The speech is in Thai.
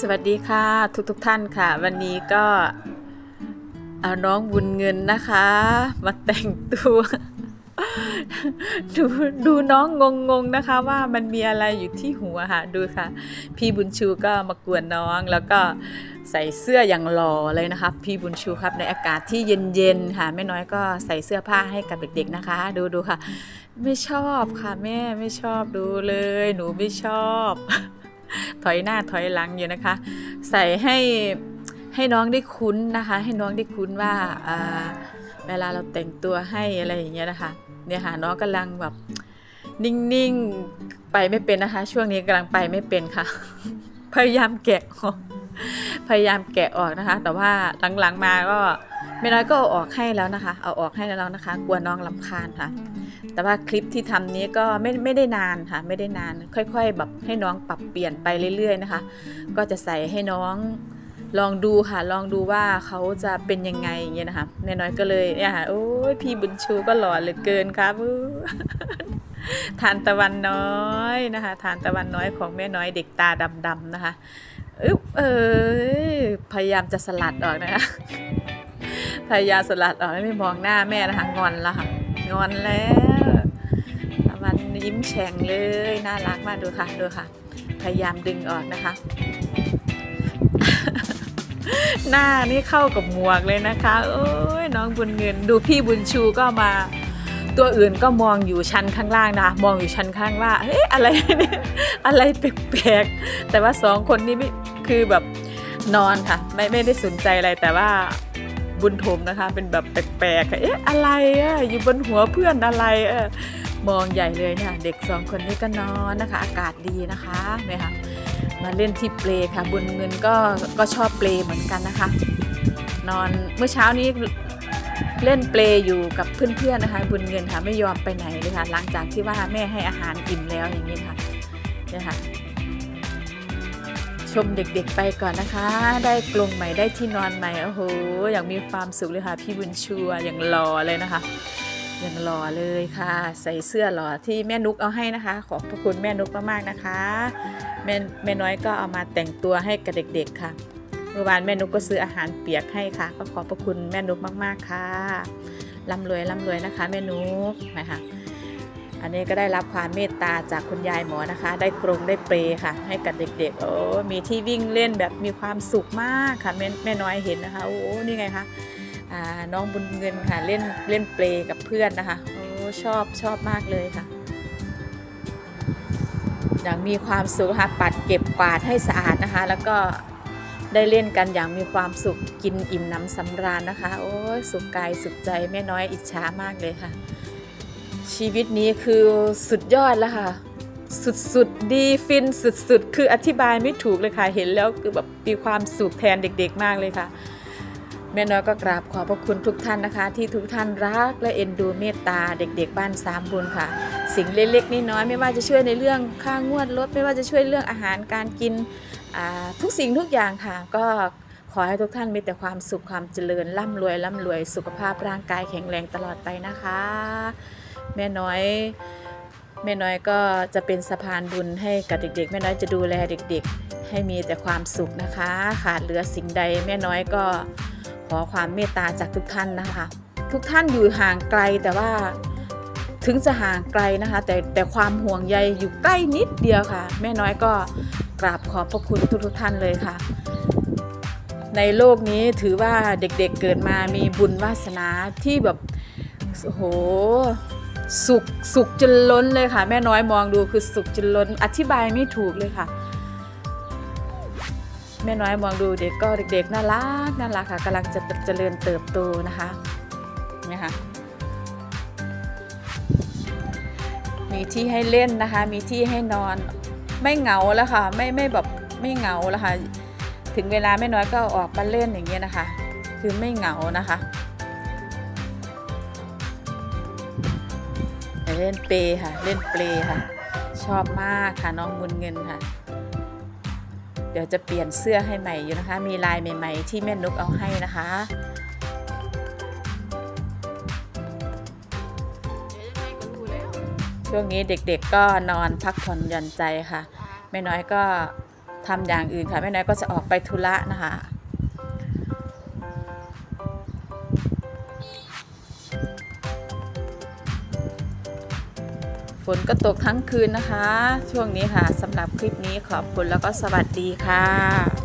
สวัสดีค่ะทุกทุกท่านค่ะ วันนี้ก็เอาน้องบุญเงินนะคะ มาแต่งตัวดูดูน้องงงๆนะคะว่ามันมีอะไรอยู่ที่หัวค่ะดูค่ะ พี่บุญชูก็มากวนน้องแล้วก็ใส่เสื้ออย่างหล่อเลยนะคะ พี่บุญชูครับในอากาศที่เย็นๆค่ะแม่น้อยก็ใส่เสื้อผ้าให้กับเด็กๆนะคะ ดูดูค่ะ ไม่ชอบค่ะแม่ไม่ชอบดูเลย หนูไม่ชอบ ถอยหน้าถอยหลังอยู่นะคะ ใส่ให้ให้น้องได้คุ้นนะคะ ให้น้องได้คุ้นว่าเวลาเราแต่งตัวให้อะไรอย่างเงี้ยนะคะเนี่ยค่ะน้องกำลังแบบนิ่งๆไปไม่เป็นนะคะ ช่วงนี้กำลังไปไม่เป็นค่ะ พยายามแกะออกพยายามแกะออกนะคะ แต่ว่าหลังๆมาก็ไม่น้อยก็เอาออกให้แล้วนะคะ เอาออกให้แล้วนะคะ กลัวน้องลำคาญค่ะ แต่ว่าคลิปที่ทำนี้ก็ไม่ไม่ได้นานค่ะ ไม่ได้นาน ค่อย ๆ แบบให้น้องปรับเปลี่ยนไปเรื่อย ๆ นะคะ ก็จะใส่ให้น้องลองดูค่ะ ลองดูว่าเขาจะเป็นยังไงอย่างเงี้ยนะคะแม่น้อยก็เลยเนี่ยค่ะโอ้ยพี่บุญชูก็หล่อเหลือเกินครับอู้ทานตะวันน้อยนะคะ ทานตะวันน้อยของแม่น้อยเด็กตาดำๆนะคะอึ๊บเอ้ยพยายามจะสลัดออกนะคะพยายามสลัดออกไม่มองหน้าแม่นะคะงอนละค่ะงอนแล้ว ยิ้มแฉ่งเลย น่ารักมากดูค่ะดูค่ะ พยายามดึงออกนะคะ หน้านี่เข้ากับหมวกเลยนะคะ โอ้ยน้องบุญเงิน ดูพี่บุญชูก็มา ตัวอื่นก็มองอยู่ชั้นข้างล่างนะ มองอยู่ชั้นข้างว่าเฮ้ยอะไรเนี่ยอะไรแปลกๆแต่ว่าสองคนนี้ไม่คือแบบนอนค่ะ ไม่ไม่ได้สนใจอะไรแต่ว่าบุญถมนะคะ เป็นแบบแปลกๆค่ะเอ๊ะอะไรอะอยู่บนหัวเพื่อนอะไรเออ มองใหญ่เลยเนี่ย เด็กสองคนนี้ก็นอนนะคะ อากาศดีนะคะเนี่ยค่ะมาเล่นที่เปลค่ะ บุญเงินก็ก็ชอบเปลเหมือนกันนะคะ นอนเมื่อเช้านี้เล่นเปลอยู่กับเพื่อนๆนะคะ บุญเงินค่ะไม่ยอมไปไหนเลยค่ะหลังจากที่ว่าแม่ให้อาหารอิ่มแล้วอย่างนี้ค่ะเนี่ยค่ะชมเด็กๆไปก่อนนะคะ ได้กรงใหม่ได้ที่นอนใหม่โอ้โห อย่างมีความสุขเลยค่ะ พี่บุญชัวอย่างหล่อเลยนะคะ ย่างหล่อเลยค่ะ ใส่เสื้อหล่อที่แม่นุกเอาให้นะคะ ขอบพระคุณแม่นุกมากๆนะคะ แม่แม่น้อยก็เอามาแต่งตัวให้กับเด็ก ๆ ค่ะเมื่อวานแม่นุกก็ซื้ออาหารเปียกให้ค่ะ ก็ขอบพระคุณแม่นุกมากๆค่ะร่ำรวยร่ำรวยนะคะแม่นุกนะคะอันนี้ก็ได้รับความเมตตาจากคุณยายหมอนะคะ ได้กรงได้เปรค่ะ ให้กับเด็กๆโอ้มีที่วิ่งเล่นแบบมีความสุขมากค่ะแม่แม่น้อยเห็นนะคะโอ้นี่ไงคะ น้องบุญเงินค่ะเล่นเล่นเปรกับเพื่อนนะคะโอ้ชอบชอบมากเลยค่ะ อย่างมีความสุขค่ะปัดเก็บกวาดให้สะอาดนะคะ แล้วก็ได้เล่นกันอย่างมีความสุขกินอิ่มน้ำสำราญนะคะ โอ้ยสุขกายสุขใจแม่น้อยอิจฉามากเลยค่ะ ชีวิตนี้คือสุดยอดแล้วค่ะ สุดๆดีฟินสุดๆคืออธิบายไม่ถูกเลยค่ะ เห็นแล้วคือแบบมีความสุขแทนเด็ก ๆ มากเลยค่ะ แม่น้อยก็กราบขอบพระคุณทุกท่านนะคะ ที่ทุกท่านรักและเอ็นดูเมตตาเด็ก ๆ บ้านสามบุญค่ะ สิ่งเล็กๆน้อยๆไม่ว่าจะช่วยในเรื่องค่างวดรถไม่ว่าจะช่วยเรื่องอาหารการกินทุกสิ่งทุกอย่างค่ะ ก็ขอให้ทุกท่านมีแต่ความสุขความเจริญร่ำรวยร่ำรวยสุขภาพร่างกายแข็งแรงตลอดไปนะคะ แม่น้อยแม่น้อยก็จะเป็นสะพานบุญให้กับเด็กๆ แม่น้อยจะดูแลเด็ก ๆ ให้มีแต่ความสุขนะคะ ขาดเหลือสิ่งใดแม่น้อยก็ ขอความเมตตาจากทุกท่านนะคะ ทุกท่านอยู่ห่างไกลแต่ว่าถึงจะห่างไกลนะคะ แต่แต่ความห่วงใยอยู่ใกล้นิดเดียวค่ะ แม่น้อยก็กราบขอบพระคุณทุกๆท่านเลยค่ะ ในโลกนี้ถือว่าเด็กๆเเกิดมามีบุญวาสนาที่แบบโหสุขสุขจนล้นเลยค่ะ แม่น้อยมองดูคือสุขจนล้น อธิบายไม่ถูกเลยค่ะ แม่น้อยมองดูเด็กก็เด็กๆน่ารักน่ารักค่ะกำลังจะเจริญเติบโตนะคะเนี่ยค่ะมีที่ให้เล่นนะคะ มีที่ให้นอนไม่เหงาแล้วค่ะ ไม่ไม่แบบไม่เหงาแล้วค่ะ ถึงเวลาแม่น้อยก็ออกมาเล่นอย่างเงี้ยนะคะ คือไม่เหงานะคะเล่นเปค่ะ เล่นเปลค่ะ ชอบมากค่ะน้องบุญเงินค่ะ เดี๋ยวจะเปลี่ยนเสื้อให้ใหม่อยู่นะคะ มีลายใหม่ ๆ ที่แม่นุกเอาให้นะคะช่วงนี้เด็กๆก็นอนพักผ่อนหย่อนใจค่ะแม่น้อยก็ทำอย่างอื่นค่ะแม่น้อยก็จะออกไปธุระนะคะ ฝนก็ตกทั้งคืนนะคะ ช่วงนี้ค่ะสำหรับคลิปนี้ขอบคุณแล้วก็สวัสดีค่ะ